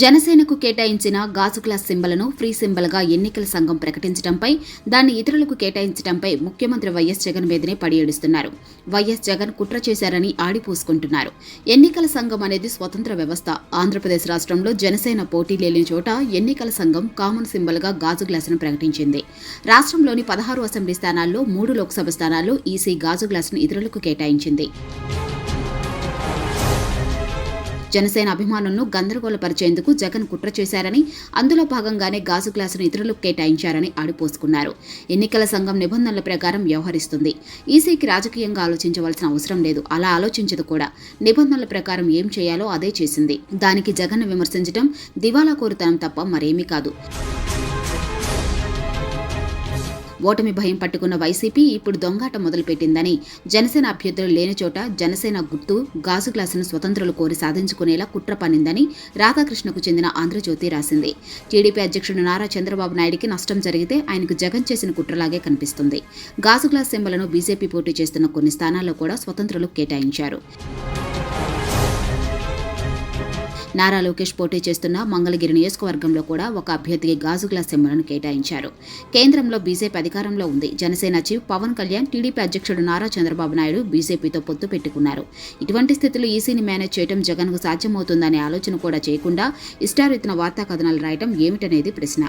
జనసేనకు కేటాయించిన గాజు గ్లాస్ సింబల్ను ఫ్రీ సింబల్గా ఎన్నికల సంఘం ప్రకటించడంపై దాన్ని ఇతరులకు కేటాయించడంపై ముఖ్యమంత్రి వైఎస్ జగన్ మీదనే పడియేడుస్తున్నారు వైఎస్ జగన్ కుట్ర చేశారని ఆడిపోసుకుంటున్నారు. ఎన్నికల సంఘం అనేది స్వతంత్ర వ్యవస్థ. ఆంధ్రప్రదేశ్ రాష్ట్రంలో జనసేన పోటీ లేని చోట ఎన్నికల సంఘం కామన్ సింబల్గా గాజు గ్లాసును ప్రకటించింది. రాష్ట్రంలోని పదహారు అసెంబ్లీ స్థానాల్లో మూడు లోక్సభ స్థానాల్లో ఈసీ గాజు గ్లాసును ఇతరులకు కేటాయించింది. జనసేన అభిమానులను గందరగోళపరిచేందుకు జగన్ కుట్ర చేశారని అందులో భాగంగానే గాజు గ్లాసును ఇతరులకు కేటాయించారని ఆడిపోసుకున్నారు. ఎన్నికల సంఘం నిబంధనల ప్రకారం వ్యవహరిస్తుంది. ఈసీకి రాజకీయంగా ఆలోచించవలసిన అవసరం లేదు. అలా ఆలోచించదు కూడా. నిబంధనల ప్రకారం ఏం చేయాలో అదే చేసింది. దానికి జగన్ విమర్శించడం దివాలా కోరుతనం తప్ప మరేమీ కాదు. ఓటమి భయం పట్టుకున్న వైసీపీ ఇప్పుడు దొంగాట మొదలుపెట్టిందని. జనసేన అభ్యర్థులు లేని చోట జనసేన గుర్తు గాజు గ్లాసును స్వతంత్రులు కోరి సాధించుకునేలా కుట్ర పనిందని రాధాకృష్ణకు చెందిన ఆంధ్రజ్యోతి రాసింది. టీడీపీ అధ్యక్షుడు నారా చంద్రబాబు నాయుడికి నష్టం జరిగితే ఆయనకు జగన్ చేసిన కుట్రలాగే కనిపిస్తుంది. గాజు గ్లాస్ సింబలను బీజేపీ పోటీ చేస్తున్న కొన్ని స్థానాల్లో కూడా స్వతంత్రులు కేటాయించారు. నారా లోకేష్ పోటీ చేస్తున్న మంగళగిరి నియోజకవర్గంలో కూడా ఒక అభ్యర్థికి గాజు గ్లాస్ సింబలను కేటాయించారు. కేంద్రంలో బీజేపీ అధికారంలో ఉంది. జనసేన చీఫ్ పవన్ కళ్యాణ్ టీడీపీ అధ్యక్షుడు నారా చంద్రబాబు నాయుడు బీజేపీతో పొత్తు పెట్టుకున్నారు. ఇటువంటి స్థితిలో ఈసీని మేనేజ్ చేయడం జగన్కు సాధ్యమవుతుందనే ఆలోచన కూడా చేయకుండా ఇష్టారీతిన వార్తా కథనాలు రాయడం ఏమిటనేది ప్రశ్న.